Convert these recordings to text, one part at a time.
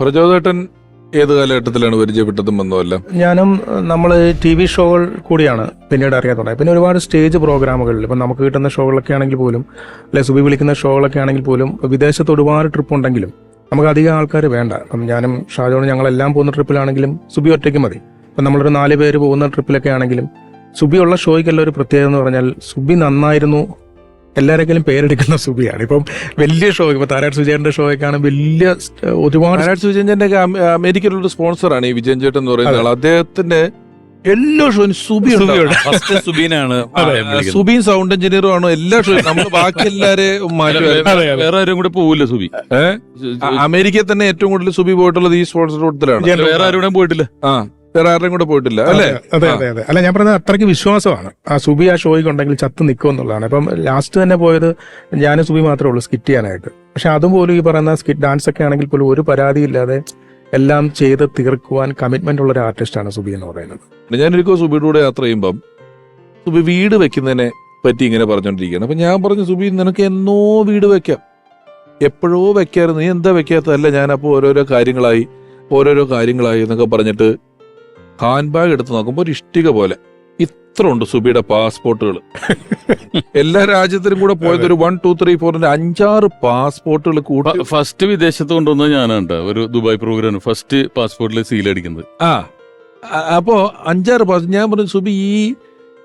പ്രചോദേട്ടൻ ഏത് കാലഘട്ടത്തിലാണ് പരിചയപ്പെട്ടതും വന്നതല്ല ഞാനും നമ്മൾ ടി വി ഷോകൾ കൂടിയാണ് പിന്നീട് അറിയാൻ തുടങ്ങിയത്. പിന്നെ ഒരുപാട് സ്റ്റേജ് പ്രോഗ്രാമുകളിൽ ഇപ്പം നമുക്ക് കിട്ടുന്ന ഷോകളൊക്കെ ആണെങ്കിൽ പോലും അല്ലെ സുബി വിളിക്കുന്ന ഷോകളൊക്കെ ആണെങ്കിൽ പോലും വിദേശത്ത് ഒരുപാട് ട്രിപ്പ് ഉണ്ടെങ്കിലും നമുക്ക് അധികം ആൾക്കാർ വേണ്ട. അപ്പം ഞാനും ഷാജോണും ഞങ്ങളെല്ലാം പോകുന്ന ട്രിപ്പിലാണെങ്കിലും സുബി ഒറ്റയ്ക്ക് മതി. ഇപ്പം നമ്മളൊരു നാല് പേര് പോകുന്ന ട്രിപ്പിലൊക്കെ ആണെങ്കിലും സുബിയുള്ള ഷോയ്ക്കുള്ള ഒരു പ്രത്യേകത എന്ന് പറഞ്ഞാൽ സുബി നന്നായിരുന്നു എല്ലാവരെങ്കിലും പേരെടുക്കുന്ന സുബിയാണ്. ഇപ്പം വലിയ ഷോ ഇപ്പൊ താരാട്ട് സുജയന്റെ ഷോ ഒക്കെയാണ് വലിയ സ്റ്റ്- ഒരുപാട് താരാട്ട് സുജയന്റെ അമേരിക്കയിലുള്ള സ്പോൺസറാണ് ഈ വിജയൻ ചേട്ടൻ എന്ന് പറയുന്ന ആൾ അദ്ദേഹത്തിന്റെ എല്ലാ ഷോയും സുബി ഫസ്റ്റ് സുബീനാണ് സുബീൻ സുബിയും സൗണ്ട് എഞ്ചിനീയറും ആണ് എല്ലാ ഷോയും നമ്മൾ ബാക്കി എല്ലാരെയും. വേറെ ആരും കൂടെ പോവില്ല സുബി. അമേരിക്കയിൽ തന്നെ ഏറ്റവും കൂടുതൽ സുബി പോയിട്ടുള്ളത് ഈ സ്പോൺസർ കൂട്ടത്തിലാണ് വേറെ ആരും കൂടെ പോയിട്ടില്ല. ആ. വേറെ ആരുടെയും കൂടെ പോയിട്ടില്ല അല്ലേ? അതെ അതെ അതെ അല്ല ഞാൻ പറഞ്ഞത് അത്രയ്ക്ക് വിശ്വാസമാണ്. ആ സുബി ആ ഷോയ്ക്ക് ഉണ്ടെങ്കിൽ ചത്ത് നിൽക്കും എന്നുള്ളതാണ് അപ്പം ലാസ്റ്റ് തന്നെ പോയത് ഞാനും സുബി മാത്രമേ ഉള്ളൂ സ്കിറ്റ് ചെയ്യാനായിട്ട്. പക്ഷെ അതും പോലും ഈ പറയുന്ന സ്കിറ്റ് ഡാൻസ് ഒക്കെ ആണെങ്കിൽ പോലും ഒരു പരാതിയില്ലാതെ എല്ലാം ചെയ്ത് തീർക്കുവാൻ കമ്മിറ്റ്മെന്റ് ഉള്ള ഒരു ആർട്ടിസ്റ്റ് ആണ് സുബി എന്ന് പറയുന്നത്. പിന്നെ ഞാനൊരിക്കൽ സുബിയുടെ കൂടെ യാത്ര ചെയ്യുമ്പം സുബി വീട് വെക്കുന്നതിനെ പറ്റി ഇങ്ങനെ പറഞ്ഞോണ്ടിരിക്കുകയാണ്. അപ്പൊ ഞാൻ പറഞ്ഞു സുബി നിനക്ക് എന്നോ വീട് വെക്കാം. എപ്പോഴോ വെക്കായിരുന്നു. നീ എന്താ വെക്കാത്തതല്ല ഞാനപ്പോ ഓരോരോ കാര്യങ്ങളായി ഓരോരോ കാര്യങ്ങളായി എന്നൊക്കെ പറഞ്ഞിട്ട് ഹാൻഡ് ബാഗ് എടുത്ത് നോക്കുമ്പോൾ ഒരു ഇഷ്ടിക പോലെ. ഇത്ര ഉണ്ട് സുബിയുടെ പാസ്പോർട്ടുകൾ എല്ലാ രാജ്യത്തിലും കൂടെ പോയത് ഒരു വൺ ടു ത്രീ ഫോറിന്റെ അഞ്ചാറ് പാസ്പോർട്ടുകൾ കൂടെ ഫസ്റ്റ് വിദേശത്ത് കൊണ്ടുവന്നത് ഞാനാണ്. ഒരു ദുബായ് പ്രോഗ്രാം ഫസ്റ്റ് പാസ്പോർട്ടിൽ സീൽ അടിക്കുന്നത്. ആ. അപ്പോ അഞ്ചാറ് പാസ് ഞാൻ പറഞ്ഞു സുബി ഈ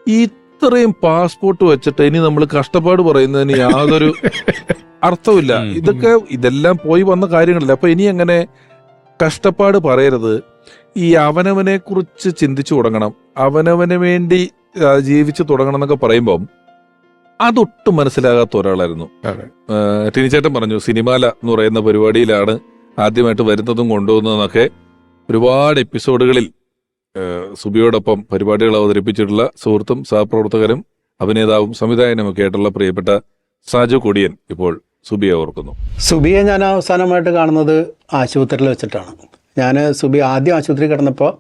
ഈ ഇത്രയും പാസ്പോർട്ട് വെച്ചിട്ട് ഇനി നമ്മൾ കഷ്ടപ്പാട് പറയുന്നതിന് യാതൊരു അർത്ഥമില്ല ഇതൊക്കെ ഇതെല്ലാം പോയി വന്ന കാര്യങ്ങളല്ല. അപ്പൊ ഇനി അങ്ങനെ കഷ്ടപ്പാട് പറയരുത്. ഈ അവനവനെ കുറിച്ച് ചിന്തിച്ചു തുടങ്ങണം. അവനവന് വേണ്ടി ജീവിച്ചു തുടങ്ങണം എന്നൊക്കെ പറയുമ്പം അതൊട്ടും മനസ്സിലാകാത്ത ഒരാളായിരുന്നു. ടിനിച്ചേട്ടൻ പറഞ്ഞു സിനിമാല എന്ന് പറയുന്ന പരിപാടിയിലാണ് ആദ്യമായിട്ട് വരുന്നതും കൊണ്ടുപോകുന്നതെന്നൊക്കെ ഒരുപാട് എപ്പിസോഡുകളിൽ സുബിയോടൊപ്പം പരിപാടികൾ അവതരിപ്പിച്ചിട്ടുള്ള സുഹൃത്തും സഹപ്രവർത്തകരും അഭിനേതാവും സംവിധായകനുമൊക്കെ ആയിട്ടുള്ള പ്രിയപ്പെട്ട സാജു കൊടിയൻ ഇപ്പോൾ സുബിയെ ഓർക്കുന്നു. സുബിയെ ഞാൻ അവസാനമായിട്ട് കാണുന്നത് ആശുപത്രിയിൽ വെച്ചിട്ടാണ്. ഞാൻ സുബി ആദ്യം ആശുപത്രി കിടന്നപ്പോൾ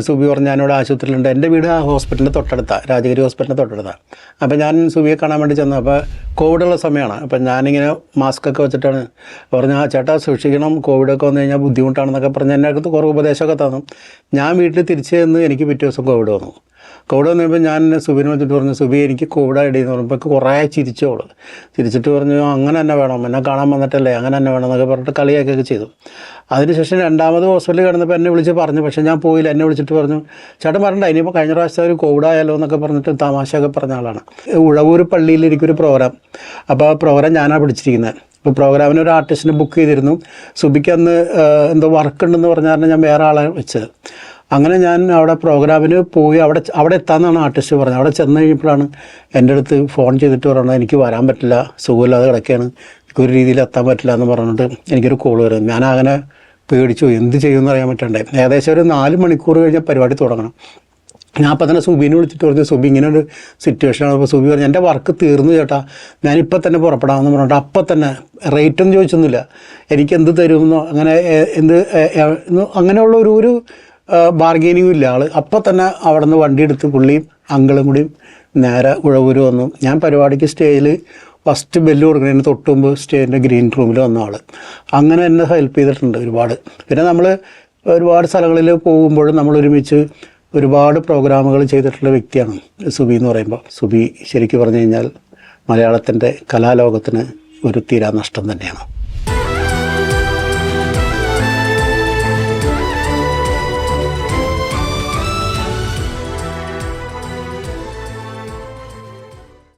സുബി പറഞ്ഞു ഞാനിവിടെ ആശുപത്രിയിലുണ്ട്. എന്റെ വീട് ആ ഹോസ്പിറ്റലിന്റെ തൊട്ടടുത്താണ് രാജഗിരി ഹോസ്പിറ്റലിന്റെ തൊട്ടടുത്താണ് അപ്പോൾ ഞാൻ സുബിയെ കാണാൻ വേണ്ടി ചെന്നു. അപ്പോൾ കോവിഡുള്ള സമയമാണ്. അപ്പം ഞാനിങ്ങനെ മാസ്ക് ഒക്കെ വെച്ചിട്ടാണ് പറഞ്ഞു ആ ചേട്ടാ സൂക്ഷിക്കണം. കോവിഡൊക്കെ വന്നു കഴിഞ്ഞാൽ ബുദ്ധിമുട്ടാണെന്നൊക്കെ പറഞ്ഞ് എന്റെ അടുത്ത് കുറേ ഉപദേശമൊക്കെ തന്നു. ഞാൻ വീട്ടിൽ തിരിച്ചു ചെന്ന് എനിക്ക് പിറ്റേ ദിവസം കോവിഡ് വന്നു. കോവിഡ് വന്നപ്പോൾ ഞാൻ സുബിനെ വെച്ചിട്ട് പറഞ്ഞു സുബി എനിക്ക് കോവിഡ് ഐഡി എന്ന് പറഞ്ഞപ്പോൾ കുറേ ചിരിച്ചോൾ ചിരിച്ചിട്ട് പറഞ്ഞു അങ്ങനെ തന്നെ വേണം എന്നെ കാണാൻ വന്നിട്ടല്ലേ അങ്ങനെ തന്നെ വേണം എന്നൊക്കെ പറഞ്ഞിട്ട് കളിയാക്കുകയൊക്കെ ചെയ്തു. അതിനുശേഷം രണ്ടാമത് ഹോസ്പിറ്റലിൽ കിടന്നപ്പോൾ എന്നെ വിളിച്ച് പറഞ്ഞു പക്ഷേ ഞാൻ പോയില്ല എന്നെ വിളിച്ചിട്ട് പറഞ്ഞു ചേട്ടൻ പറഞ്ഞിട്ട് ഇനിയിപ്പോൾ കഴിഞ്ഞ പ്രാവശ്യത്തെ ഒരു കോവിഡ് ആയാലോ എന്നൊക്കെ പറഞ്ഞിട്ട് തമാശയൊക്കെ പറഞ്ഞ ആളാണ്. ഉഴവൂർ പള്ളിയിൽ എനിക്കൊരു പ്രോഗ്രാം അപ്പോൾ ആ പ്രോഗ്രാം ഞാനാണ് പിടിച്ചിരിക്കുന്നത് ഇപ്പോൾ പ്രോഗ്രാമിന് ഒരു ആർട്ടിസ്റ്റിനെ ബുക്ക് ചെയ്തിരുന്നു. സുബിക്ക് അന്ന് എന്തോ വർക്ക് ഉണ്ടെന്ന് പറഞ്ഞാൽ ഞാൻ വേറെ ആളെ വെച്ചത്. അങ്ങനെ ഞാൻ അവിടെ പ്രോഗ്രാമിന് പോയി അവിടെ അവിടെ എത്താമെന്നാണ് ആർട്ടിസ്റ്റ് പറഞ്ഞത് അവിടെ ചെന്ന് കഴിഞ്ഞപ്പോഴാണ് എന്റെ അടുത്ത് ഫോൺ ചെയ്തിട്ട് പറഞ്ഞത് എനിക്ക് വരാൻ പറ്റില്ല സുഖമില്ലാതെ കിടക്കുകയാണ് എനിക്കൊരു രീതിയിൽ എത്താൻ പറ്റില്ല എന്ന് പറഞ്ഞിട്ട് എനിക്കൊരു കോൾ വരുന്നത് ഞാൻ അങ്ങനെ പേടിച്ചു. എന്ത് ചെയ്യുമെന്ന് അറിയാൻ പറ്റണ്ടേ ഏകദേശം ഒരു നാല് മണിക്കൂർ കഴിഞ്ഞാൽ പരിപാടി തുടങ്ങണം ഞാൻ അപ്പം തന്നെ സുബിനെ വിളിച്ചിട്ട് പറഞ്ഞു സുബി ഇങ്ങനെ ഒരു സിറ്റുവേഷനാണ് അപ്പോൾ സുബി പറഞ്ഞു എന്റെ വർക്ക് തീർന്നു ചേട്ടാ ഞാനിപ്പോൾ തന്നെ പുറപ്പെടാമെന്ന് പറഞ്ഞിട്ട് അപ്പം തന്നെ റേറ്റൊന്നും ചോദിച്ചൊന്നുമില്ല എനിക്ക് എന്ത് തരുമെന്നോ അങ്ങനെ എന്ത് അങ്ങനെയുള്ള ഒരു ഒരു ബാർഗെയിനിങ്ങും ഇല്ല. ആൾ അപ്പം തന്നെ അവിടെ നിന്ന് വണ്ടി എടുത്ത് പുള്ളിയും അങ്കിളും കൂടി നേരെ ഉഴവൂര് വന്നു. ഞാൻ പരിപാടിക്ക് സ്റ്റേജിൽ ഫസ്റ്റ് ബെല്ല് കൊടുക്കുന്നതിന് തൊട്ട് മുമ്പ് സ്റ്റേജിന്റെ ഗ്രീൻ റൂമിൽ വന്ന ആൾ അങ്ങനെ എന്നെ ഹെൽപ്പ് ചെയ്തിട്ടുണ്ട് ഒരുപാട്. പിന്നെ നമ്മൾ ഒരുപാട് സ്ഥലങ്ങളിൽ പോകുമ്പോൾ നമ്മൾ ഒരുമിച്ച് ഒരുപാട് പ്രോഗ്രാമുകൾ ചെയ്തിട്ടുള്ള വ്യക്തിയാണ് സുബി എന്ന് പറയുമ്പോൾ സുബി ശരിക്കും പറഞ്ഞു കഴിഞ്ഞാൽ മലയാളത്തിന്റെ കലാലോകത്തിന് ഒരു തീരാ നഷ്ടം തന്നെയാണ്.